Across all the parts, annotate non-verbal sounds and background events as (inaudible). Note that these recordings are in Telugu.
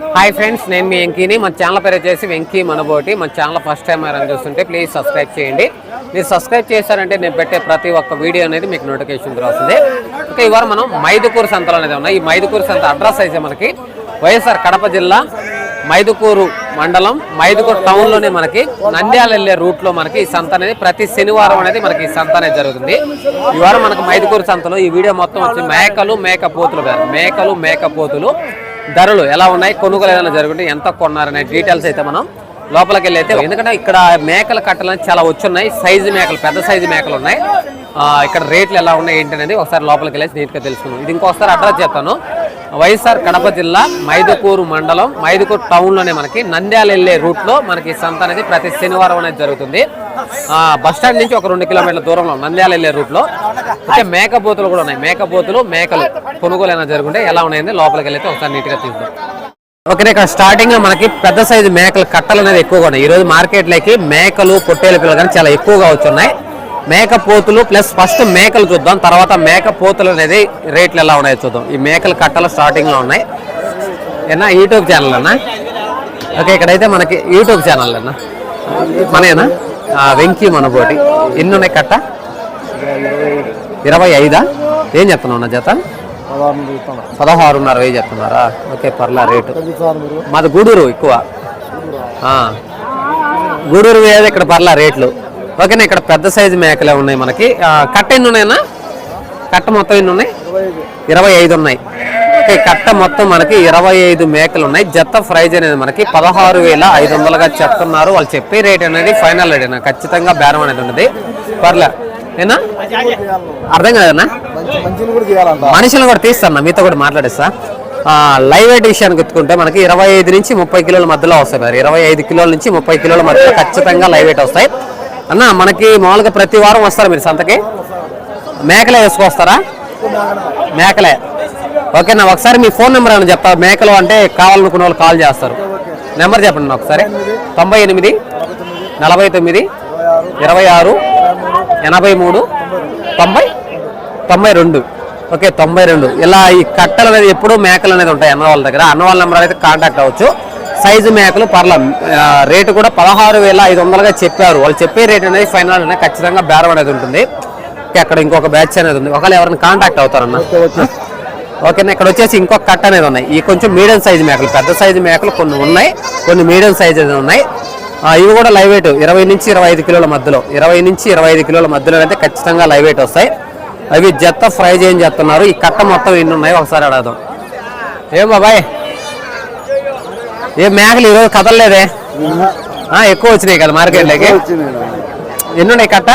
హాయ్ ఫ్రెండ్స్ నేను మీ వెంకీని. మన ఛానల్ పేరు వచ్చేసి వెంకీ మనబోటి. మన ఛానల్ ఫస్ట్ టైం ఎవరైనా చూస్తుంటే ప్లీజ్ సబ్స్క్రైబ్ చేయండి. మీరు సబ్స్క్రైబ్ చేశారంటే నేను పెట్టే ప్రతి ఒక్క వీడియో అనేది మీకు నోటిఫికేషన్ వస్తుంది ఓకే ఇవాళ మనం మైదుకూరు సంతలు అనేది ఉన్నాయి ఈ మైదుకూరు సంత అడ్రస్ అయితే మనకి వైఎస్ఆర్ కడప జిల్లా మైదుకూరు మండలం మైదుకూరు టౌన్లోనే మనకి నంద్యాల వెళ్ళే రూట్లో మనకి ఈ సంత అనేది ప్రతి శనివారం అనేది మనకి ఈ సంత అనేది జరుగుతుంది. ఈ వారం మనకు మైదుకూరు సంతలో ఈ వీడియో మొత్తం వచ్చి మేకలు మేకపోతులు మేకలు మేకపోతులు ధరలు ఎలా ఉన్నాయి? కొనుగోలు ఏదైనా జరుగుతుంది ఎంత కొన్నారనే డీటెయిల్స్ అయితే మనం లోపలికి వెళ్ళి అయితే ఎందుకంటే ఇక్కడ మేకల కట్టలు చాలా వచ్చున్నాయి. సైజు మేకలు పెద్ద సైజు మేకలు ఉన్నాయి. ఇక్కడ రేట్లు ఎలా ఉన్నాయి ఏంటి అనేది ఒకసారి లోపలికి వెళ్ళేసి నీట్గా తెలుసుకుందాం. ఇది ఇంకోసారి అడ్రస్ చెప్తాను. వైఎస్ఆర్ కడప జిల్లా మైదుకూరు మండలం మైదుకూరు టౌన్లోనే మనకి నంద్యాల వెళ్ళే రూట్లో మనకి సంత అనేది ప్రతి శనివారం అనేది జరుగుతుంది. స్టాండ్ నుంచి ఒక రెండు కిలోమీటర్ల దూరంలో నంద్యాల వెళ్ళే రూట్లో అంటే మేకపోతులు కూడా ఉన్నాయి. మేకపోతులు మేకలు కొనుగోలు అయినా జరుగుంటే ఎలా ఉన్నాయండి లోపలికి వెళ్ళైతే ఒకసారి నీట్గా తీసుకుంటాం ఓకే ఇక్కడ స్టార్టింగ్లో మనకి పెద్ద సైజు మేకలు కట్టలు అనేది ఎక్కువగా ఉన్నాయి. ఈ రోజు మార్కెట్లోకి మేకలు పొట్టేలు పిల్లలు కానీ చాలా ఎక్కువగా వచ్చున్నాయి. మేక పోతులు ప్లస్ ఫస్ట్ మేకలు చూద్దాం. తర్వాత మేక పోతులు అనేది రేట్లు ఎలా ఉన్నాయో చూద్దాం. ఈ మేకలు కట్టలు స్టార్టింగ్లో ఉన్నాయి. ఏనా యూట్యూబ్ ఛానల్ అన్నా? ఓకే ఇక్కడైతే మనకి యూట్యూబ్ ఛానల్ అన్నా? మనేనా వెంకీ మనబోటి. ఎన్ని ఉన్నాయి కట్ట? ఇరవై ఐదా? ఏం చెప్తున్నావు అన్న జత? పదహారున్నర వెయ్యి చెప్తున్నారా? ఓకే పర్లా రేటు. మాది గూడూరు ఎక్కువ. గూడూరు వేయదు ఇక్కడ పర్లా రేట్లు. ఓకేనా ఇక్కడ పెద్ద సైజు మేకలే ఉన్నాయి మనకి. కట్ట ఎన్ని ఉన్నాయన్నా కట్ట మొత్తం ఎన్ని ఉన్నాయి ఇరవై ఐదు ఉన్నాయి. ఈ కట్ట మొత్తం మనకి ఇరవై ఐదు మేకలు ఉన్నాయి. జత ప్రైజ్ అనేది మనకి పదహారు వేల ఐదు వందలుగా చెప్తున్నారు. వాళ్ళు చెప్పే రేట్ అనేది ఫైనల్ రేట్ అయినా ఖచ్చితంగా బేరం అనేది ఉన్నది పర్లే. ఏనా? అర్థం కాదన్నా మంచిని కూడా మనుషులను కూడా తీస్తాను మీతో కూడా మాట్లాడేస్తా. లైవ్ వెయిట్ విషయానికి ఎత్తుకుంటే మనకి ఇరవై ఐదు నుంచి ముప్పై కిలోల మధ్యలో వస్తాయి మరి. ఇరవై ఐదు కిలోల నుంచి ముప్పై కిలోల మధ్యలో ఖచ్చితంగా లైవ్ ఎయిట్ వస్తాయి. అన్న మనకి మామూలుగా ప్రతి వారం వస్తారు మీరు సంతకి? మేకలే వేసుకొస్తారా? మేకలే. ఓకేనా ఒకసారి మీ ఫోన్ నెంబర్ అని చెప్తా మేకలు అంటే కావాలనుకున్న వాళ్ళు కాల్ చేస్తారు. నెంబర్ చెప్పండి ఒకసారి. తొంభై ఎనిమిది నలభై తొమ్మిది ఇరవై ఆరు ఎనభై మూడు తొంభై తొంభై రెండు. ఓకే తొంభై రెండు. ఇలా ఈ కట్టలు అనేది ఎప్పుడూ మేకలు అనేది ఉంటాయి అన్న వాళ్ళ దగ్గర. అన్న వాళ్ళ నెంబర్ అయితే కాంటాక్ట్ అవ్వచ్చు. సైజు మేకలు పర్ల రేటు కూడా పదహారు వేల ఐదు వందలుగా చెప్పారు. వాళ్ళు చెప్పే రేట్ అనేది ఫైనల్ అనేది ఖచ్చితంగా బేరం అనేది ఉంటుంది. అక్కడ ఇంకొక బ్యాచ్ అనేది ఉంది. ఒకవేళ ఎవరైనా కాంటాక్ట్ అవుతారన్న. ఓకేనా ఇక్కడ వచ్చేసి ఇంకొక కట్ట అనేది ఉన్నాయి. ఈ కొంచెం మీడియం సైజు మేకలు పెద్ద సైజు మేకలు కొన్ని ఉన్నాయి కొన్ని మీడియం సైజు ఉన్నాయి. ఇవి కూడా లైవ్ వెయిట్ ఇరవై నుంచి ఇరవై ఐదు కిలోల మధ్యలో ఇరవై నుంచి ఇరవై ఐదు కిలోల మధ్యలో అయితే ఖచ్చితంగా లైవ్ వెయిట్ వస్తాయి. అవి జత్త ఫ్రై చేయని చెప్తున్నారు ఈ కట్ట మొత్తం ఎన్ని ఉన్నాయి? ఒకసారి అడగదాం. ఏం బాబాయ్? ఏ మేకలు ఈరోజు కదలలేదే? ఎక్కువ వచ్చినాయి కదా మార్కెట్లోకి. ఎన్ని ఉన్నాయి కట్ట?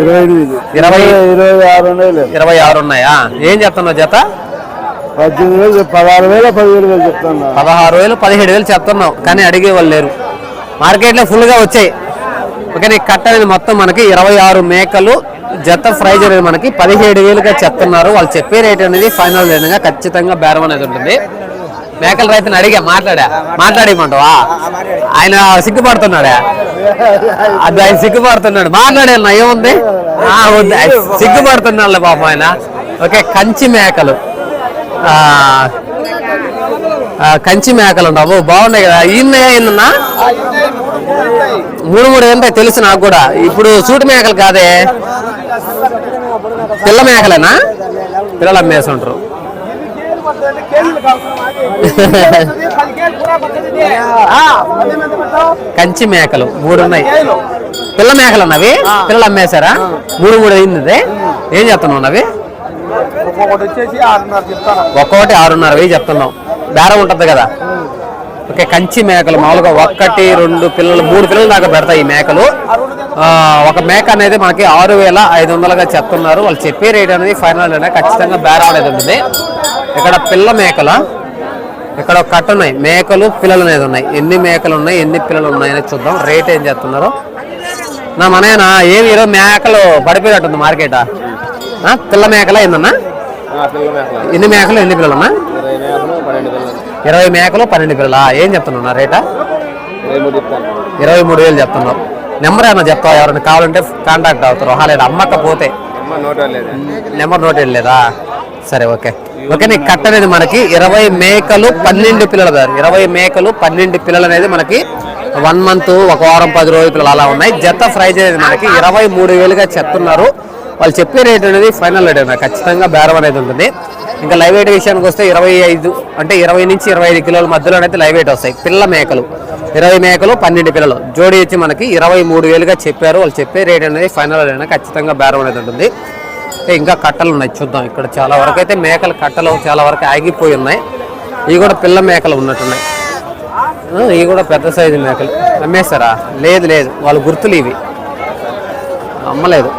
ఇరవై ఇరవై ఇరవై ఆరు ఉన్నాయి. లేదు ఇరవై ఆరు ఉన్నాయా? ఏం చెప్తున్నావు జత? పద్దెనిమిది వేలు పదహారు వేల పదిహేడు వేలు చెప్తున్నా. పదహారు వేలు పదిహేడు వేలు చెప్తున్నావు కానీ అడిగే వాళ్ళు లేరు. మార్కెట్లో ఫుల్గా వచ్చాయి. ఓకే ఈ కట్ట అనేది మొత్తం మనకి ఇరవై ఆరు మేకలు జత ప్రైజ్ అనేది మనకి పదిహేడు వేలుగా చెప్తున్నారు. వాళ్ళు చెప్పే రేట్ అనేది ఫైనల్ రేట్గా ఖచ్చితంగా బేరం అనేది ఉంటుంది. మేకల రైతుని అడిగా మాట్లాడా? మాట్లాడేయమంటావా ఆయన సిగ్గుపడుతున్నాడా? అది ఆయన సిగ్గుపడుతున్నాడు. మాట్లాడాను ఏముంది? సిగ్గుపడుతున్నాడు పాపం ఆయన. ఓకే కంచి మేకలు. కంచి మేకలు ఉండవు. బాగున్నాయి కదా. ఈయన ఏందన్నా మూడు మూడు ఏంటాయి తెలుసు నాకు కూడా. ఇప్పుడు సూటి మేకలు కాదే. పిల్ల మేకలేనా? పిల్లలు అమ్మేసి ఉంటారు కంచి మేకలు మూడు ఉన్నాయి. పిల్ల మేకలు ఉన్నవి పిల్లలు అమ్మేశారా? మూడు మూడు అయింది. ఏం చెప్తున్నావు ఉన్నవి ఒక్కొక్కటి వచ్చేసి ఆరున్నర చెప్తాను ఒక్కొక్కటి ఆరున్నర వెయ్యి చెప్తున్నాం. బేరం ఉంటుంది కదా. ఓకే కంచి మేకలు మామూలుగా ఒక్కటి రెండు పిల్లలు మూడు పిల్లలు దాకా పెడతాయి ఈ మేకలు. ఒక మేక అనేది మనకి ఆరు వేల ఐదు వందలుగా చెప్తున్నారు. వాళ్ళు చెప్పే రేట్ అనేది ఫైనల్ అనేది ఖచ్చితంగా బేరం అనేది ఉంటుంది. ఇక్కడ పిల్ల మేకల ఇక్కడ ఒక కట్ట ఉన్నాయి. మేకలు పిల్లలు అనేది ఉన్నాయి. ఎన్ని మేకలు ఉన్నాయి ఎన్ని పిల్లలు ఉన్నాయి అనేది చూద్దాం. రేట్ ఏం చెప్తున్నారు నా మనేనా ఏమి ఈరోజు మేకలు పడిపోయినట్టుంది మార్కెటా. పిల్ల మేకల ఏందన్నా? ఎన్ని మేకలు ఎన్ని పిల్లలన్నా ఇరవై మేకలు పన్నెండు పిల్లలు. ఇరవై మేకలు పన్నెండు పిల్లలా? ఏం చెప్తున్నావు నా రేటా? ఇరవై మూడు వేలు చెప్తున్నావు. నెంబర్ ఏమైనా చెప్తావు? ఎవరైనా కావాలంటే కాంటాక్ట్ అవుతారు. లేదా అమ్మకపోతే నెంబర్ నోట్ లేదా సరే ఓకే. ఓకే నీ కట్ట అనేది మనకి ఇరవై మేకలు పన్నెండు పిల్లలు దారు ఇరవై మేకలు పన్నెండు పిల్లలు అనేది మనకి వన్ మంత్ ఒక వారం పది రోజుల పిల్లలు అలా ఉన్నాయి. జత ప్రైజ్ అనేది మనకి ఇరవై మూడు వేలుగా చెప్తున్నారు. వాళ్ళు చెప్పే రేట్ అనేది ఫైనల్ రేట్ అన్న ఖచ్చితంగా బేరం అనేది ఉంటుంది. ఇంకా లైవ్ వెయిట్ విషయానికి వస్తే ఇరవై ఐదు అంటే ఇరవై నుంచి ఇరవై ఐదు కిలోల మధ్యలో అయితే లైవ్ వెయిట్ వస్తాయి. పిల్ల మేకలు ఇరవై మేకలు పన్నెండు పిల్లలు. జోడి వచ్చి మనకి ఇరవై మూడు వేలుగా చెప్పారు. వాళ్ళు చెప్పే రేట్ అనేది ఫైనల్ రేట్ అయినా ఖచ్చితంగా బేరం అనేది ఉంటుంది. ఇంకా కట్టలు ఉన్నాయి చూద్దాం. ఇక్కడ చాలా వరకు అయితే మేకల కట్టలు చాలా వరకు ఆగిపోయి ఉన్నాయి. ఇవి కూడా పిల్ల మేకలు ఉన్నట్టున్నాయి. ఇవి కూడా పెద్ద సైజు మేకలు. అమ్మేస్తారా లేదు లేదు. వాళ్ళు గుర్తులు ఇవి. అమ్మలేదు.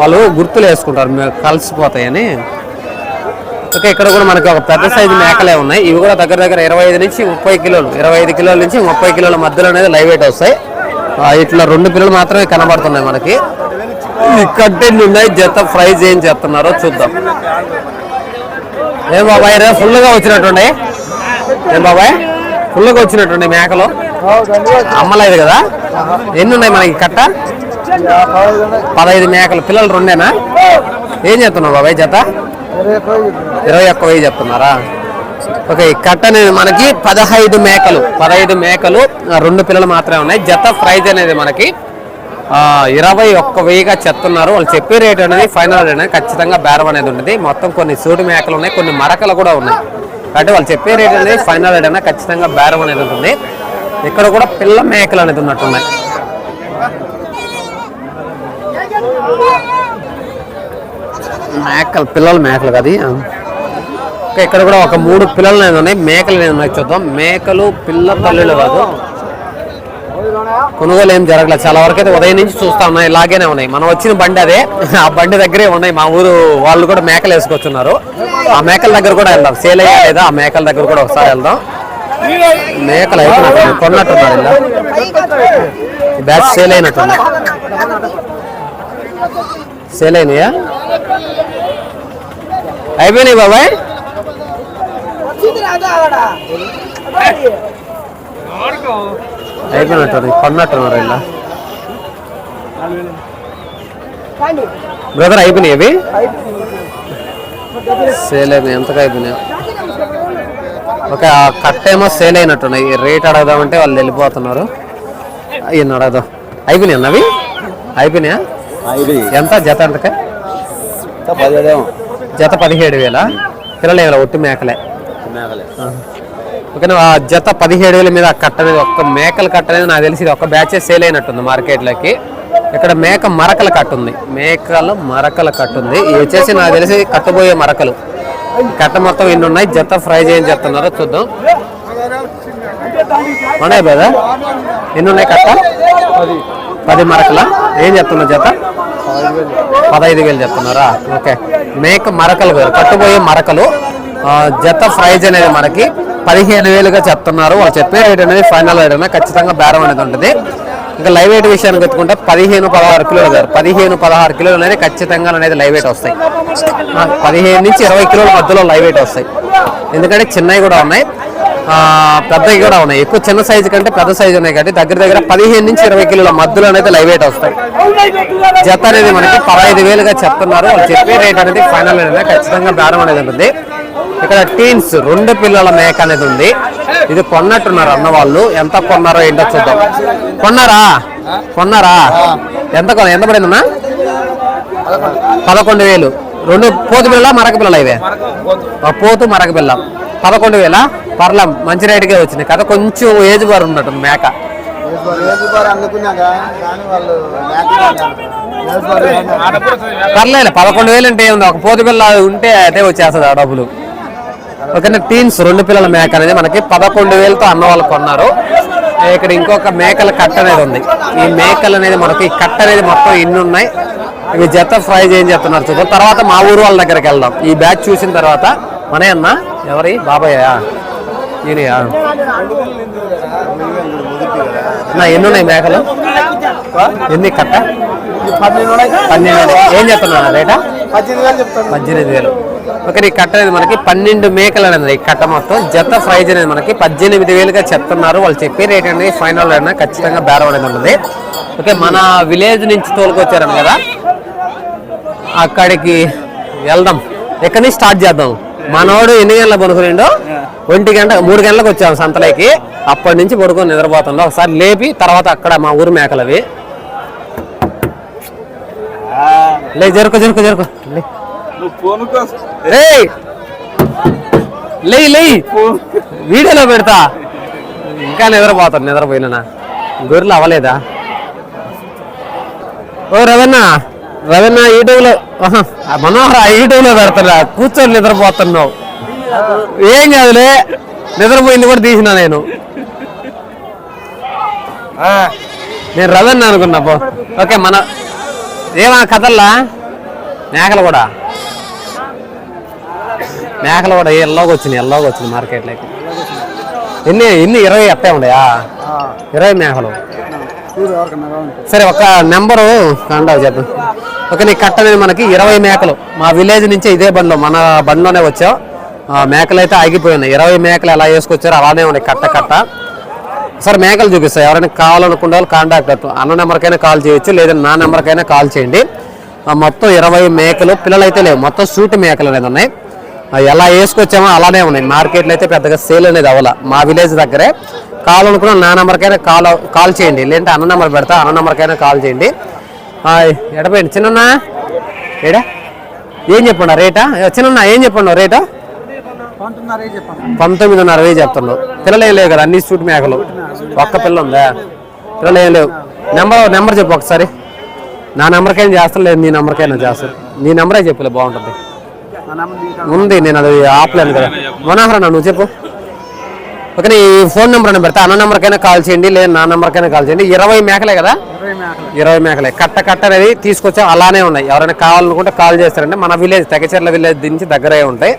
వాళ్ళు గుర్తులు వేసుకుంటారు కలిసిపోతాయని. ఓకే ఇక్కడ కూడా మనకి ఒక పెద్ద సైజు మేకలే ఉన్నాయి. ఇవి కూడా దగ్గర దగ్గర ఇరవై ఐదు నుంచి ముప్పై కిలోలు ఇరవై ఐదు కిలోల నుంచి ముప్పై కిలోల మధ్యలో అనేది లైవ్ వెయిట్ వస్తాయి. ఇట్లా రెండు పిల్లలు మాత్రమే కనబడుతున్నాయి మనకి. కంటెంట్ ఉన్నాయి జత ప్రైజ్ ఏం చేస్తున్నారో చూద్దాం. ఏం బాబాయ్ రే ఫుల్గా వచ్చినట్టుండే? ఏం బాబాయ్ ఫుల్గా వచ్చినట్టుండే మేకలు? అమ్మలేదు కదా? ఎన్ని ఉన్నాయి మనకి కట్ట? పదహైదు మేకలు. పిల్లలు రెండేనా? ఏం చెప్తున్నావు బాబాయ్ జత? ఇరవై ఒక్క వెయ్యి చెప్తున్నారా? ఓకే కట్ట అనేది మనకి పదహైదు మేకలు. పదహైదు మేకలు రెండు పిల్లలు మాత్రమే ఉన్నాయి. జత ప్రైజ్ అనేది మనకి ఇరవై ఒక్క వెయ్యిగా చెప్తున్నారు. వాళ్ళు చెప్పే రేట్ అనేది ఫైనల్ రేట్ అనేది ఖచ్చితంగా బేరం అనేది ఉంటుంది. మొత్తం కొన్ని సూటి మేకలు ఉన్నాయి కొన్ని మరకలు కూడా ఉన్నాయి. కాబట్టి వాళ్ళు చెప్పే రేట్ అనేది ఫైనల్ రేట్ అనేది ఖచ్చితంగా బేరం అనేది ఉంటుంది. ఇక్కడ కూడా పిల్ల మేకలు అనేది ఉన్నట్టున్నాయి. మేకలు పిల్లలు మేకలు కదా ఇక్కడ కూడా ఒక మూడు పిల్లలు అనేది ఉన్నాయి. మేకలు అనేది ఉన్నాయి చూద్దాం. మేకలు పిల్ల తల్లులు కాదు. కొనుగోలు ఏం జరగలేదు. చాలా వరకు అయితే ఉదయం నుంచి చూస్తా ఉన్నాయి. ఇలాగేనే ఉన్నాయి. మనం వచ్చిన బండి అదే. ఆ బండి దగ్గరే ఉన్నాయి. మా ఊరు వాళ్ళు కూడా మేకలు వేసుకొచ్చున్నారు. ఆ మేకల దగ్గర కూడా వెళ్దాం. సేల్ అయ్యా లేదా? ఆ మేకల దగ్గర కూడా ఒకసారి వెళ్దాం. మేకలు అయిపోయినట్టు కొన్నట్టున్నారు ఇలా. బ్యాచ్ సేల్ అయినట్టున్నాయి సేల్ అయినాయా? అయిపోయినాయి బాబాయ్? అయిపోయినట్టు కొన్నట్టున్నారు ఇలా. బ్రదర్ అయిపోయినాయి అవి? సేల్ అయినాయి ఎంతగా అయిపోయినాయి? ఒక కట్ట ఏమో సేల్ అయినట్టున్నాయి. రేట్ అడగదామంటే వాళ్ళు వెళ్ళిపోతున్నారు. ఈయన అడగదాం. అయిపోయినాయి అన్నవి అయిపోయినాయా? ఎంత? జత ఎంతకా? జత పదిహేడు వేల పిల్లలు వేల ఒట్టి మేకలే? ఓకేనా ఆ జత పదిహేడు వేల మీద కట్ట అనేది ఒక్క మేకల కట్ట అనేది నాకు తెలిసి ఒక్క బ్యాచ్ సేల్ అయినట్టుంది మార్కెట్లోకి. ఇక్కడ మేక మరకల కట్ట ఉంది మేకల మరకల కట్ట ఉంది ఇవి వచ్చేసి నాకు తెలిసి కట్టబోయే మరకలు. కట్ట మొత్తం ఎన్ని ఉన్నాయి. జత ఫ్రై చేయని చెప్తున్నారో. చూద్దాం. ఉన్నాయి కదా? ఎన్ని ఉన్నాయి కట్ట? పది మరకల? ఏం చెప్తున్నారు జత? పదహైదు వేలు చెప్తున్నారా? ఓకే. మేక మరకలు వేరు. కట్టుబోయే మరకలు జత ప్రైజ్ అనేది మనకి పదిహేను వేలుగా చెప్తున్నారు. వాళ్ళు చెప్పే రేట్ అనేది ఫైనల్ రేట్ అనేది ఖచ్చితంగా బేరం అనేది ఉంటుంది. ఇంకా లైవ్ వెయిట్ విషయానికి ఎత్తుకుంటే పదిహేను పదహారు కిలోలు గారు పదిహేను పదహారు కిలోలు అనేది ఖచ్చితంగా అనేది లైవ్ వెయిట్ వస్తాయి. పదిహేను నుంచి ఇరవై కిలోల మధ్యలో లైవ్ వెయిట్ వస్తాయి. ఎందుకంటే చిన్నవి కూడా ఉన్నాయి. పెద్దవి కూడా ఉన్నాయి. ఎక్కువ చిన్న సైజు కంటే పెద్ద సైజు ఉన్నాయి కాబట్టి దగ్గర దగ్గర పదిహేను నుంచి ఇరవై కిలోల మధ్యలో అనేది లైవ్ వెయిట్ వస్తాయి. జత అనేది మనకి పదహైదు వేలుగా చెప్తున్నారు. వాళ్ళు చెప్పే రేట్ అనేది ఫైనల్ అనేది ఖచ్చితంగా బేరం అనేది ఉంటుంది. ఇక్కడ టీన్స్ రెండు పిల్లల మేక అనేది ఉంది. ఇది కొన్నట్టున్నారు అన్న వాళ్ళు. ఎంత కొన్నారో ఏంటో చూద్దాం. కొన్నారా? కొన్నారా? ఎంత కొన ఎంత పడిందన్నా? పదకొండు వేలు. రెండు పోతు పిల్లల మరక పిల్లలు ఇవే? ఆ పోతు మరక పిల్ల. పదకొండు వేల? పర్లం మంచి రేటుకే వచ్చింది. కదా కొంచెం ఏజ్ బార్ ఉన్నట్టు మేక. పర్లేదు పదకొండు వేలు అంటే ఏముంది? ఒక పోతు పిల్ల ఉంటే అదే వచ్చేస్తుంది ఆ డబ్బులు. ఓకేనా టీన్స్ రెండు పిల్లల మేక అనేది మనకి పదకొండు వేలతో అన్న వాళ్ళు కొన్నారు. ఇక్కడ ఇంకొక మేకల కట్ట అనేది ఉంది. ఈ మేకలు అనేది మనకి కట్ట అనేది మొత్తం ఇన్ని ఉన్నాయి. ఇవి జత ఫ్రై చేయని చెప్తున్నారు చూద్దాం. తర్వాత మా ఊరు వాళ్ళ దగ్గరికి వెళ్దాం. ఈ బ్యాచ్ చూసిన తర్వాత మనే అన్న ఎవరి? బాబాయ్యా? ఈయనయా? నా ఎన్ని ఉన్నాయి మేకలు? ఎన్ని కట్ట? పన్నెండు. ఏం చెప్తున్నా రేటా? పద్దెనిమిది వేలు. ఓకే ఈ కట్ట అనేది మనకి పన్నెండు మేకలు అనేది ఈ కట్ట మొత్తం జత ప్రైజ్ అనేది మనకి పద్దెనిమిది వేలుగా చెప్తున్నారు. వాళ్ళు చెప్పే రేట్ అనేది ఫైనల్ అయినా ఖచ్చితంగా బేరం అనేది ఉంటుంది ఓకే మన విలేజ్ నుంచి తోలుకొచ్చారని కదా? అక్కడికి వెళ్దాం. ఎక్కడి నుంచి స్టార్ట్ చేద్దాం? మనోడు ఎన్ని గంటలకు పడుకునిండో? ఒంటి గంట మూడు గంటలకు వచ్చాము సంతలోకి. అప్పటి నుంచి పడుకొని నిద్రపోతుందో ఒకసారి లేపి తర్వాత అక్కడ మా ఊరు మేకలవి. లే జరుకు జరుకు జరుకు. లే. లే లే. వీడియోలో పెడతా. ఇంకా నిద్రపోతాను నిద్రపోయినా. గొర్రెలు అవ్వలేదా? ఓ రవణ. రవణ యూట్యూబ్లో ఆ మనోహర యూట్యూబ్లో పెడతారా కూర్చొని నిద్రపోతున్నావు. ఏం కాదులే నిద్రపోయింది కూడా తీసిన నేను. నేను రవణ అనుకున్నా పో. ఓకే మన ఏమా కథల్లా? మేకలు కూడా. మేకలు కూడా ఎల్లోకి వచ్చినాయి ఎల్లోకి వచ్చినాయి మార్కెట్లోకి. ఎన్ని ఎన్ని ఇరవై అట్టే ఉన్నాయా? ఇరవై మేకలు. సరే ఒక నెంబరు కండావు చెప్పు. ఓకే నీ కట్ట అనేది మనకి ఇరవై మేకలు. మా విలేజ్ నుంచి ఇదే బండిలో మన బండిలోనే వచ్చావు. మేకలు అయితే ఆగిపోయినాయి ఇరవై మేకలు ఎలా వేసుకొచ్చారో అలానే ఉన్నాయి కట్ట కట్ట. సరే మేకలు చూపిస్తాయి ఎవరైనా కావాలనుకునే వాళ్ళు కాంటాక్ట్ అన్న నెంబర్కైనా కాల్ చేయొచ్చు లేదా నా నెంబర్కైనా కాల్ చేయండి. మొత్తం ఇరవై మేకలు పిల్లలు అయితే లేవు. మొత్తం సూటి మేకలు అనేది ఉన్నాయి. ఎలా వేసుకొచ్చామో అలానే ఉన్నాయి. మార్కెట్లో అయితే పెద్దగా సేల్ అనేది అవ్వాల. మా విలేజ్ దగ్గరే. కావాలనుకున్న నా నెంబర్కైనా కాల్ కాల్ చేయండి. లేదంటే అన్న నెంబర్ పెడతా అన్న నెంబర్కైనా కాల్ చేయండి. ఎడపోయండి చిన్న ఏడా? ఏం చెప్పండి రేటా? చిన్న ఏం చెప్పండి రేటా? పంతొమ్మిదిన్నర వేలు చెప్తున్నావు పిల్లలు ఏం లేవు కదా అన్ని సూట్ మేకలు. ఒక్క పిల్ల ఉందా? పిల్లలు ఏం లేవు. నెంబర్ నెంబర్ చెప్పు ఒకసారి. నా నెంబర్కైనా చేస్తాను లేదు నీ నెంబర్కైనా చేస్తాను. నీ నెంబరే చెప్పలే బాగుంటుంది. ఉంది నేను అది ఆపలేను కదా. మనోహరణ నువ్వు చెప్పు. ఓకే నీ ఫోన్ నెంబర్ అని పెడతా. అన్న నెంబర్కైనా కాల్ చేయండి లేదా నా నెంబర్కైనా కాల్ చేయండి. ఇరవై మేకలే కదా? ఇరవై మేకలే. కట్ట కట్ట అనేది తీసుకొచ్చా అలానే ఉన్నాయి. ఎవరైనా కావాలనుకుంటే కాల్ చేస్తారంటే మన విలేజ్ తెగచెర్ల విలేజ్ నుంచి దగ్గరే ఉంటాయి.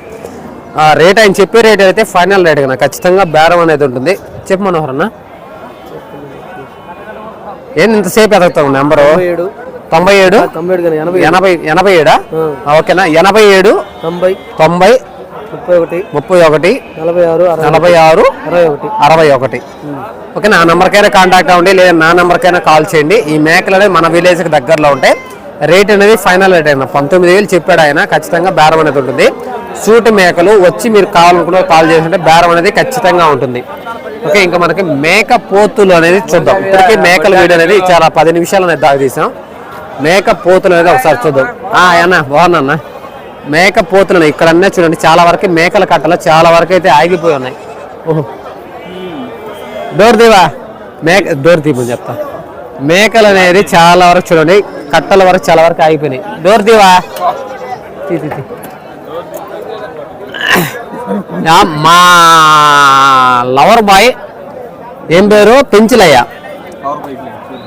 ఆ, రేట్ ఆయన చెప్పే రేట్ అయితే ఫైనల్ రేట్ కదా ఖచ్చితంగా బేరం అనేది ఉంటుంది. చెప్పు మనోహర్ అన్న. ఏంది ఇంతసేపు ఎదుగుతావు నెంబరు? తొంభై ఏడు. ఎనభై ఎనభై ఏడా? ఓకేనా ఎనభై ఏడు? తొంభై. తొంభై. ముప్పై ఒకటి. ముప్పై ఒకటి. నలభై ఆరు అరవై నలభై ఆరు అరవై ఒకటి. అరవై ఒకటి. ఓకే నా నెంబర్కైనా కాంటాక్ట్ అవ్వండి లేదా నా నెంబర్కైనా కాల్ చేయండి. ఈ మేకలు అనేవి మన విలేజ్కి దగ్గరలో ఉంటాయి రేట్ అనేది ఫైనల్ రేట్ అయినా పంతొమ్మిది వేలు చెప్పాడు ఆయన ఖచ్చితంగా బేరం అనేది ఉంటుంది. సూటి మేకలు వచ్చి మీరు కావాలనుకున్న కాల్ చేస్తుంటే బేరం అనేది ఖచ్చితంగా ఉంటుంది. ఓకే ఇంకా మనకి మేక పోతులు అనేది చూద్దాం. ఇప్పటికీ మేకల వీడియో అనేది చాలా పది నిమిషాలు అనేది దాకా తీసాం. మేక పోతులు అనేది ఒకసారి చూద్దాం. అన్న బాగున్నా అన్న? మేక పోతులు ఉన్నాయి. ఇక్కడ అన్నీ చూడండి చాలా వరకు మేకల కట్టలు చాలా వరకు అయితే ఆగిపోయి ఉన్నాయి. ఓహో. డోర్ దీవా. మేక డోర్ దీపం చెప్తా. మేకలు అనేది చాలా వరకు చూడండి కట్టల వరకు చాలా వరకు ఆగిపోయినాయి. డోర్ దీవా. తీ, తీ, తీ. యా, మా లవర్ బాయ్ ఏం పేరు? పెంచులయ్య.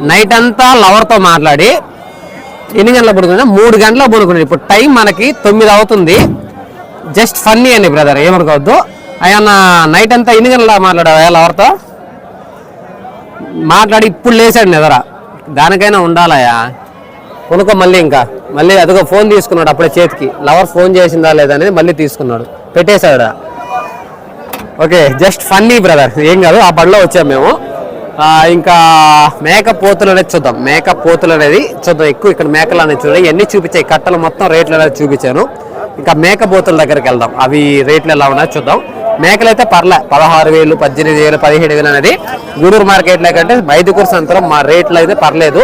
నైట్ అంతా లవర్తో మాట్లాడి ఎన్ని గంటల పడుకున్నా? మూడు గంటల పడుకున్నాడు ఇప్పుడు టైం మనకి తొమ్మిది అవుతుంది. జస్ట్ ఫన్నీ అండి బ్రదర్ ఏమనుకోవద్దు. ఆయన నైట్ అంతా ఎన్ని గంటల మాట్లాడావా లవర్తో? మాట్లాడి ఇప్పుడు లేచాడు నిద్ర. దానికైనా ఉండాలయా కొనుక్కో మళ్ళీ ఇంకా. మళ్ళీ అదిగో ఫోన్ తీసుకున్నాడు అప్పుడే చేతికి. లవర్ ఫోన్ చేసిందా లేదా అనేది మళ్ళీ తీసుకున్నాడు. పెట్టేశాడు. Okay just funny brother. ఏం కాదు ఆ బడిలో వచ్చాము మేము. ఇంకా మేక పోతులు అనేది చూద్దాం. మేక పోతులు అనేది చూద్దాం ఎక్కువ ఇక్కడ మేకలు అనేది చూద్దాం ఇవన్నీ చూపించాయి. కట్టలు మొత్తం రేట్లు అనేది చూపించాను. ఇంకా మేక పోతుల దగ్గరికి వెళ్దాం. అవి రేట్లు ఎలా ఉన్నాయో చూద్దాం. మేకలు అయితే పర్లే. పదహారు వేలు పద్దెనిమిది వేలు పదిహేడు వేలు అనేది గూడూరు మార్కెట్లో కంటే మైదుకూరు సంతరం మా రేట్లు అయితే పర్లేదు.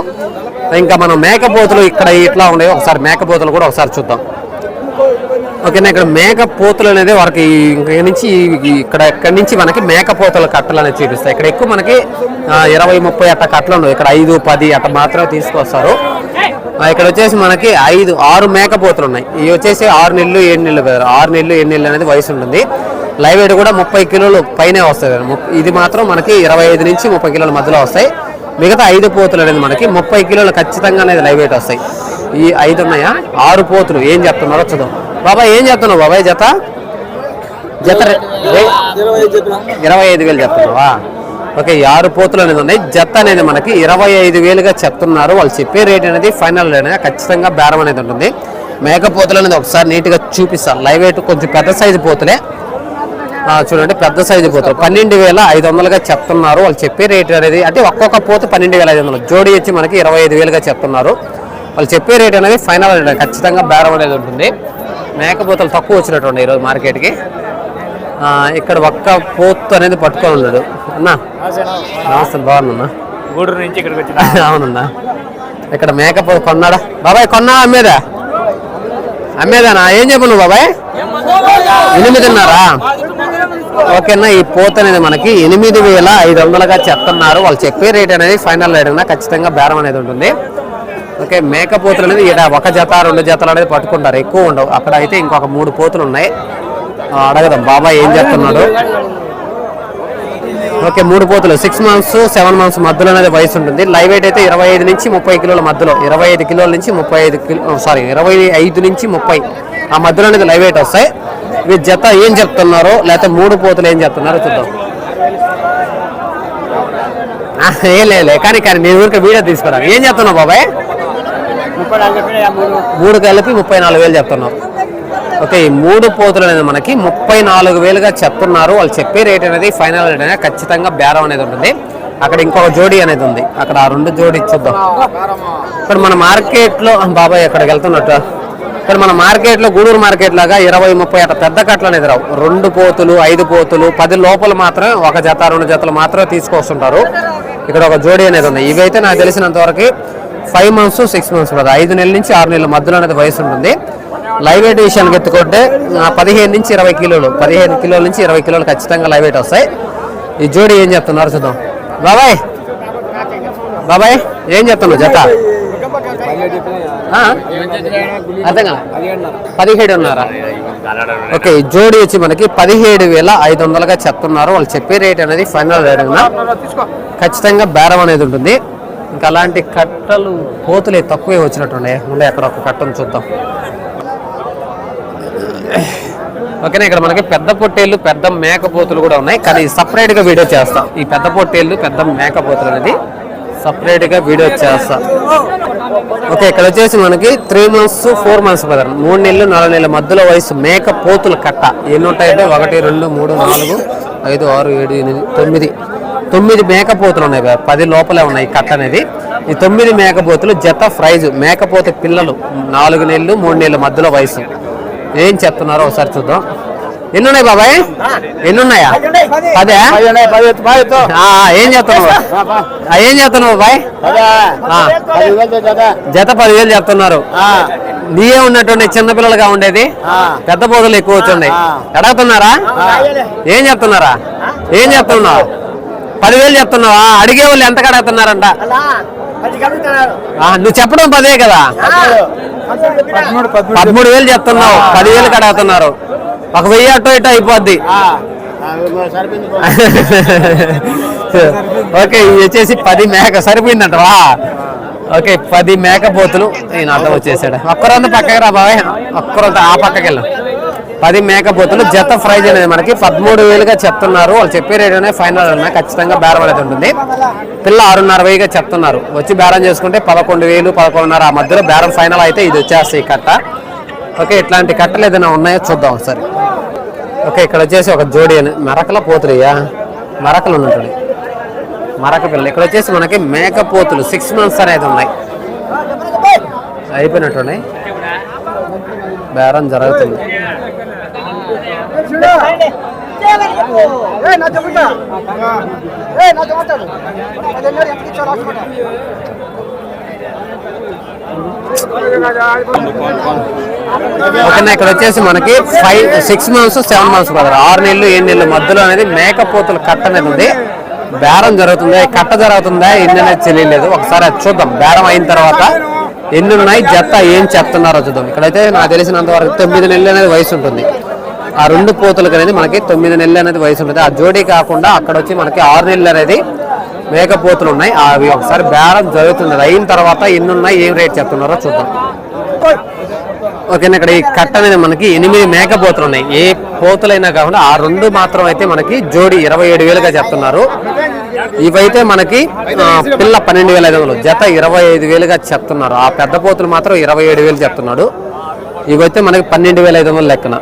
ఇంకా మనం మేకపోతులు ఇక్కడ ఇట్లా ఉన్నాయి. ఒకసారి మేకపోతులు కూడా ఒకసారి చూద్దాం. ఓకేనా ఇక్కడ మేకపోతులు అనేది వారికి ఇక్కడ నుంచి ఇక్కడ ఇక్కడ నుంచి మనకి మేక మేకపోతుల కట్టలు అనేది చూపిస్తాయి. ఇక్కడ ఎక్కువ మనకి ఇరవై ముప్పై అట్ట కట్టలు ఉండవు ఇక్కడ ఐదు పది అట్ట మాత్రమే తీసుకొస్తారు. ఇక్కడ వచ్చేసి మనకి ఐదు ఆరు మేకపోతులు ఉన్నాయి. ఇవి వచ్చేసి ఆరు నెలలు ఏడు నెలలు కదా. ఆరు నెలలు ఏడు నెలలు అనేది వయసు ఉంటుంది. లైవ్ ఎయిడ్ కూడా ముప్పై కిలోలు పైనే వస్తుంది ఇది మాత్రం మనకి ఇరవై ఐదు నుంచి ముప్పై కిలోల మధ్యలో వస్తాయి. మిగతా ఐదు పోతులు అనేది మనకి ముప్పై కిలోలు ఖచ్చితంగా అనేది లైవ్ ఎయిట్ వస్తాయి. ఈ ఐదు ఉన్నాయా? ఆరు పోతులు. ఏం చెప్తున్నారో చూద్దాం. బాబాయ్ ఏం చెప్తున్నావు బాబాయ్? జత? జత ఇరవై ఐదు వేలు చెప్తున్నావా ఓకే ఆరు పోతులు అనేది ఉన్నాయి. జత అనేది మనకి ఇరవై ఐదు వేలుగా చెప్తున్నారు. వాళ్ళు చెప్పే రేట్ అనేది ఫైనల్ రేట్ అనేది ఖచ్చితంగా బేరం అనేది ఉంటుంది. మేకపోతులు అనేది ఒకసారి నీట్గా చూపిస్తాను లైవ్ వెయిట్ కొంచెం పెద్ద సైజు పోతులే. చూడండి పెద్ద సైజు పోతులు. పన్నెండు వేల ఐదు వందలుగా చెప్తున్నారు. వాళ్ళు చెప్పే రేట్ అనేది అంటే ఒక్కొక్క పోత పన్నెండు వేల ఐదు వందలు. జోడి వచ్చి మనకి ఇరవై ఐదు వేలుగా చెప్తున్నారు. వాళ్ళు చెప్పే రేట్ అనేది ఫైనల్ రేట్ ఖచ్చితంగా బేరం అనేది ఉంటుంది. మేకపోతలు తక్కువ వచ్చినట్టు ఈరోజు మార్కెట్కి. ఇక్కడ ఒక్క పోతు అనేది పట్టుకొని ఉన్నాడు అన్నా? నమస్తే బాగున్నా గూడూరు నుంచి ఇక్కడికి వచ్చిన? (laughs) అవునన్నా. ఇక్కడ మేకపోతు కొన్నాడా? బాబాయ్ కొన్నా అమ్మేదా? అమ్మేదానా? ఏం చెప్పు నువ్వు బాబాయ్? ఎనిమిదిన్నరా? ఓకేనా ఈ పోత అనేది మనకి ఎనిమిది వేల ఐదు వందలుగా చెప్తున్నారు. వాళ్ళు చెప్పే రేట్ అనేది ఫైనల్ రేట్ అయినా ఖచ్చితంగా బేరం అనేది ఉంటుంది. ఓకే మేకపోతులు అనేది ఈడ ఒక జత రెండు జతలు అనేది పట్టుకుంటారు. ఎక్కువ ఉండవు. అక్కడ అయితే ఇంకొక మూడు పోతులు ఉన్నాయి. అడగదాం. బాబాయ్ ఏం చెప్తున్నాడు ఓకే మూడు పోతులు. సిక్స్ మంత్స్ సెవెన్ మంత్స్ మధ్యలో అనేది వయసు ఉంటుంది. లైవ్ వెయిట్ అయితే ఇరవై ఐదు నుంచి ముప్పై కిలోల మధ్యలో. ఇరవై ఐదు కిలోల నుంచి ముప్పై ఐదు కిలో oh, సారీ ఇరవై ఐదు నుంచి ముప్పై. ఆ మధ్యలో అనేది లైవ్ వెయిట్ వస్తాయి. వీరి జత ఏం చెప్తున్నారో లేకపోతే మూడు పోతులు ఏం చెప్తున్నారో చూద్దాం. ఏం లేదు కానీ కానీ నేను ఊరికి వీడియో తీసుకురా. ఏం చెప్తున్నావు బాబాయ్? మూడు? కలిపి ముప్పై నాలుగు వేలు చెప్తున్నారు. ఓకే ఈ మూడు పోతులు అనేది మనకి ముప్పై నాలుగు వేలుగా చెప్తున్నారు. వాళ్ళు చెప్పే రేట్ అనేది ఫైనల్ రేట్ అనేది ఖచ్చితంగా బేరం అనేది ఉంటుంది. అక్కడ ఇంకొక జోడీ అనేది ఉంది. అక్కడ ఆ రెండు జోడీ చూద్దాం. ఇక్కడ మన మార్కెట్లో బాబాయ్ అక్కడికి వెళ్తున్నట్టు. ఇక్కడ మన మార్కెట్లో గూడూరు మార్కెట్ లాగా ఇరవై ముప్పై అట్లా పెద్ద కట్టలు అనేది రావు. రెండు పోతులు ఐదు పోతులు పది లోపల మాత్రమే ఒక జత రెండు జతలు మాత్రమే తీసుకొస్తుంటారు. ఇక్కడ ఒక జోడీ అనేది ఉంది. ఇవైతే నాకు తెలిసినంత వరకు ఫైవ్ మంత్స్ సిక్స్ మంత్స్ కదా. ఐదు నెలల నుంచి ఆరు నెలల మధ్యలో అనేది వయసు ఉంటుంది. లైవ్ వెయిట్ విషయానికి ఎత్తుకుంటే పదిహేను నుంచి ఇరవై కిలోలు పదిహేను కిలోల నుంచి ఇరవై కిలోలు ఖచ్చితంగా లైవ్ వెయిట్ వస్తాయి. ఈ జోడీ ఏం చెప్తున్నారు చూద్దాం. బాబాయ్! బాబాయ్ ఏం చెప్తున్నావు జత? అర్థం పదిహేడున్నర. ఓకే ఈ జోడీ వచ్చి మనకి పదిహేడు వేల ఐదు వందలుగా చెప్తున్నారు. వాళ్ళు చెప్పే రేట్ అనేది ఫైనల్ రేట్ ఖచ్చితంగా బేరం అనేది ఉంటుంది. ఇంకా అలాంటి కట్టలు పోతులే తక్కువే వచ్చినట్టున్నాయి. ఉండే అక్కడ ఒక కట్టను చూద్దాం. ఓకేనా ఇక్కడ మనకి పెద్ద పొట్టేళ్ళు పెద్ద మేకపోతులు కూడా ఉన్నాయి. కానీ సపరేట్గా వీడియో చేస్తాం. ఈ పెద్ద పొట్టేళ్ళు పెద్ద మేకపోతులు అనేది సపరేట్గా వీడియో చేస్తాం. ఓకే ఇక్కడ వచ్చేసి మనకి three months four months brother మూడు నెలలు నాలుగు నెలల మధ్యలో వయసు మేక పోతుల కట్ట. ఎన్ని ఉంటాయంటే ఒకటి రెండు మూడు నాలుగు ఐదు ఆరు ఏడు ఎనిమిది తొమ్మిది. తొమ్మిది మేకపోతులు ఉన్నాయి. పది లోపలే ఉన్నాయి కట్ట అనేది. ఈ తొమ్మిది మేకపోతులు జత ప్రైజ్. మేకపోత పిల్లలు నాలుగు నెలలు మూడు నెలల మధ్యలో వయసు. ఏం చెప్తున్నారో ఒకసారి చూద్దాం. ఎన్ని ఉన్నాయి బాబాయ్? ఎన్ని ఉన్నాయా పదే ఏం చెప్తున్నావు? ఆ, ఏం చెప్తున్నావు బాబాయ్. జత పదివేలు చెప్తున్నారు. నీయే ఉన్నట్టుండే చిన్న పిల్లలుగా ఉండేది? పెద్ద పోదలు ఎక్కువ వచ్చున్నాయి అడుగుతున్నారా ఏం చెప్తున్నారా? ఏం చెప్తున్నావు? పదివేలు చెప్తున్నావా? అడిగే వాళ్ళు ఎంత అడుగుతున్నారంట ఆ, నువ్వు చెప్పడం పదే కదా? పదమూడు వేలు చెప్తున్నావు పదివేలు అడుగుతున్నారు ఒక వెయ్యి అటు ఇటు అయిపోద్ది. ఓకే ఇది వచ్చేసి పది మేక సరిపోయిందంటవా ఓకే పది మేకపోతులు ఈయన అర్థం వచ్చేసాడు. ఒక్కరంత పక్కకి రా బాబాయ్. ఒక్కరంత ఆ పక్కకి వెళ్ళు పది మేకపోతులు జత ప్రైజ్ అనేది మనకి పదమూడు వేలుగా చెప్తున్నారు. వాళ్ళు చెప్పే రేట్ అనేది ఫైనల్ అన్న ఖచ్చితంగా బేరం అనేది ఉంటుంది. పిల్ల ఆరున్నర వేయిగా చెప్తున్నారు. వచ్చి బేరం చేసుకుంటే పదకొండు వేలు పదకొండున్నర ఆ మధ్యలో బేరం ఫైనల్ అయితే ఇది వచ్చేస్తాయి కట్ట. ఓకే ఇట్లాంటి కట్టలు ఏదైనా ఉన్నాయో చూద్దాం ఒకసారి. ఓకే ఇక్కడ వచ్చేసి ఒక జోడి అని. మరకల పోతులయ్యా మరకలు ఉంటుంది మరక పిల్లలు ఇక్కడ వచ్చేసి మనకి మేకపోతులు సిక్స్ మంత్స్ అనేది ఉన్నాయి. అయిపోయినట్టున్నాయి. బేరం జరుగుతుంది. ఓకేనా ఇక్కడ వచ్చేసి మనకి five six months seven months brother ఆరు నెలలు ఏడు నెలల మధ్యలో అనేది మేకపోతుల కట్ట అనేది ఉంది. బేరం జరుగుతుందా? కట్ట జరుగుతుందా? ఎన్ని అనేది తెలియలేదు. ఒకసారి అది చూద్దాం. బేరం అయిన తర్వాత ఎన్ని ఉన్నాయి? జత ఏం చెప్తున్నారో చూద్దాం. ఇక్కడైతే నాకు తెలిసినంత వరకు తొమ్మిది నెలలు అనేది వయసు ఉంటుంది. ఆ రెండు పోతులకు అనేది మనకి తొమ్మిది నెలలు అనేది వయసు ఉంటుంది. ఆ జోడీ కాకుండా అక్కడ వచ్చి మనకి ఆరు నెలలు అనేది మేకపోతులు ఉన్నాయి. అవి ఒకసారి బేరం జరుగుతున్నది. అయిన తర్వాత ఎన్ని ఉన్నాయి ఏం రేట్ చెప్తున్నారో చూద్దాం. ఓకేనా ఇక్కడ ఈ కట్ట అనేది మనకి ఎనిమిది మేకపోతులు ఉన్నాయి. ఏ పోతులైనా కాకుండా ఆ రెండు మాత్రం అయితే మనకి జోడి ఇరవై ఏడు వేలుగా చెప్తున్నారు. ఇవైతే మనకి పిల్ల పన్నెండు వేల ఐదు వందలు జత ఇరవై ఐదు వేలుగా చెప్తున్నారు. ఆ పెద్ద పోతులు మాత్రం ఇరవై ఏడు వేలు చెప్తున్నాడు. ఇవైతే మనకి పన్నెండు వేల ఐదు వందలు లెక్కన.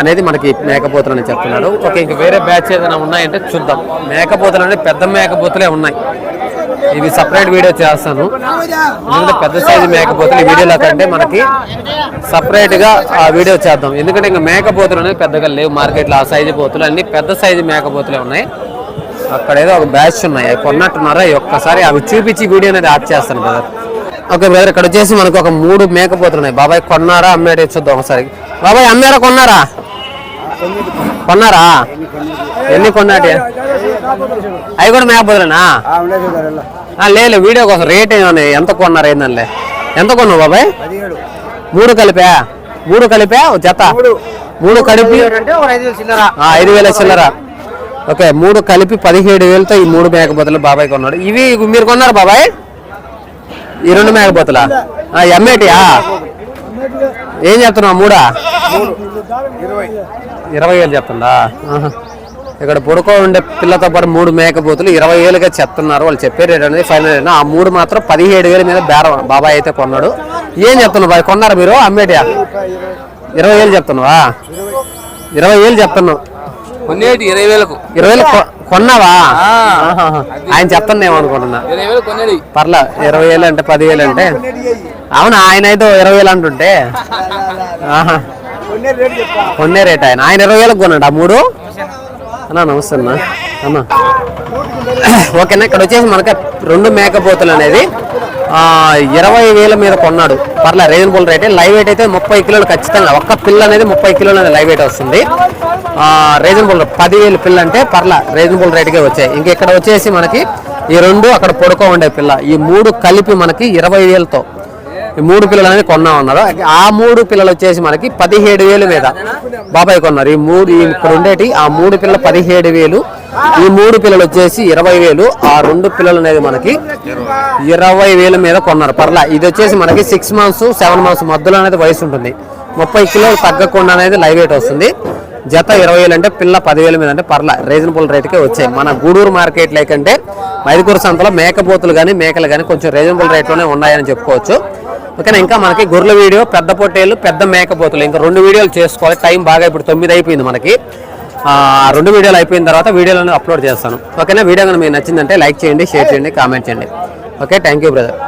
అనేది మనకి మేకపోతలు అని చెప్తున్నాడు ఓకే ఇంక వేరే బ్యాచ్ ఏదైనా ఉన్నాయంటే చూద్దాం. మేకపోతులు అంటే పెద్ద మేకపోతులే ఉన్నాయి. ఇవి సపరేట్ వీడియో చేస్తాను. ఎందుకంటే పెద్ద సైజు మేకపోతులు ఈ వీడియోలో కంటే మనకి సపరేట్గా ఆ వీడియో చేద్దాం. ఎందుకంటే ఇంకా మేకపోతులు అనేవి పెద్దగా లేవు మార్కెట్లో ఆ సైజు పోతులు అన్ని పెద్ద సైజు మేకపోతులే ఉన్నాయి. అక్కడ ఏదో ఒక బ్యాచ్ ఉన్నాయి. అవి కొన్నట్టున్నారా? ఒక్కసారి అవి చూపించి వీడియో అనేది యాడ్ చేస్తాను బ్రదర్ ఓకే బ్రదర్ ఇక్కడ వచ్చేసి మనకు ఒక మూడు మేకపోతులు ఉన్నాయి. బాబాయ్ కొన్నారా? అమ్మేటో చూద్దాం ఒకసారి. బాబాయ్ అమ్మారా కొన్నారా? కొన్నారా? ఎన్ని కొన్నాటి? అవి కూడా మేకపోతులేనా ఆ, లేదు వీడియో కోసం రేట్ ఏమన్నా ఎంత కొన్నారు ఏందనిలే? ఎంత కొన్నావు బాబాయ్? మూడు కలిపా? మూడు కలిపా? జత? మూడు. కలిపి? ఐదు వేల చిల్లర. ఓకే మూడు కలిపి పదిహేడు వేలతో ఈ మూడు మేకపోతులు బాబాయ్ కొన్నాడు. ఇవి మీరు కొన్నారు బాబాయ్? ఈ రెండు మేకపోతులా ఎమ్మేటియా ఏం చెప్తున్నావు మూడా? ఇరవై వేలు చెప్తుందా. ఇక్కడ పుడుకో ఉండే పిల్లతో పాటు మూడు మేకపోతులు ఇరవై వేలుగా చెప్తున్నారు వాళ్ళు చెప్పే రేట్ అనేది ఫైనల్ రేట్. ఆ మూడు మాత్రం పదిహేడు వేల మీద బేరం. బాబాయ్ అయితే కొన్నాడు. ఏం చెప్తున్నావు బాయ్ కొన్నారా మీరు? అమ్మేటియా ఇరవై వేలు చెప్తున్నావా ఇరవై వేలు చెప్తున్నావు కొన్నేటి? ఇరవై వేలకు. ఇరవై వేలు కొన్నావా. ఆయన చెప్తాను ఏమనుకుంటున్నా? పర్లా ఇరవై వేలు అంటే పదివేలు అంటే. అవునా? ఆయన అయితే ఇరవై వేలు అంటుంటే? ఆహా. కొన్నే రేట్ ఆయన. ఆయన ఇరవై వేలకు కొన్నాడు? ఆ మూడు? అన్నా నమస్తే అన్న. అన్న. ఓకేనా ఇక్కడ వచ్చేసి మనకి రెండు మేకపోతులు అనేది ఇరవై వేల మీద కొన్నాడు. పర్లే రీజనబుల్ రేట్ లైవ్ వెయిట్ అయితే ముప్పై కిలోలు ఖచ్చితంగా. ఒక్క పిల్ల అనేది ముప్పై కిలోలు అనేది లైవ్ వెయిట్ వస్తుంది. రీజనబుల్ పదివేలు పిల్ల అంటే పర్ల రీజనబుల్ రేట్కే వచ్చాయి. ఇంక ఇక్కడ వచ్చేసి మనకి ఈ రెండు అక్కడ పడుకో ఉండే పిల్ల. ఈ మూడు కలిపి మనకి ఇరవై వేలతో మూడు పిల్లలు అనేది కొన్నాం అన్నారు ఆ మూడు పిల్లలు వచ్చేసి మనకి పదిహేడు వేలు మీద. బాబాయ్ కొన్నారు. ఈ మూడు ఇక్కడ ఉండేటి ఆ మూడు పిల్లలు పదిహేడు వేలు. ఈ మూడు పిల్లలు వచ్చేసి ఇరవై వేలు. ఆ రెండు పిల్లలు అనేది మనకి ఇరవై వేల మీద కొన్నారు. పర్లా. ఇది వచ్చేసి మనకి సిక్స్ మంత్స్ సెవెన్ మంత్స్ మధ్యలో అనేది వయసు ఉంటుంది. ముప్పై కిలోలు తగ్గకుండా అనేది లైవ్ వెయిట్ వస్తుంది. జత ఇరవై వేలు అంటే పిల్ల పదివేల మీద అంటే పర్లా. రీజనబుల్ రేట్కే వచ్చాయి. మన గూడూరు మార్కెట్ లేకంటే మైదుకూరు సంతలో మేకపోతులు కానీ మేకలు కానీ కొంచెం రీజనబుల్ రేట్లోనే ఉన్నాయని చెప్పుకోవచ్చు. ఓకేనా? ఇంకా మనకి గొర్రెల వీడియో పెద్ద పొట్టేలు పెద్ద మేకపోతులు. ఇంకా రెండు వీడియోలు చేసుకోవాలి. టైం బాగా ఇప్పుడు తొమ్మిది అయిపోయింది మనకి. ఆ రెండు వీడియోలు అయిపోయిన తర్వాత వీడియోలను అప్లోడ్ చేస్తాను. ఓకేనా? వీడియో కనుక మీకు నచ్చిందంటే లైక్ చేయండి షేర్ చేయండి కామెంట్ చేయండి. ఓకే? Thank you brother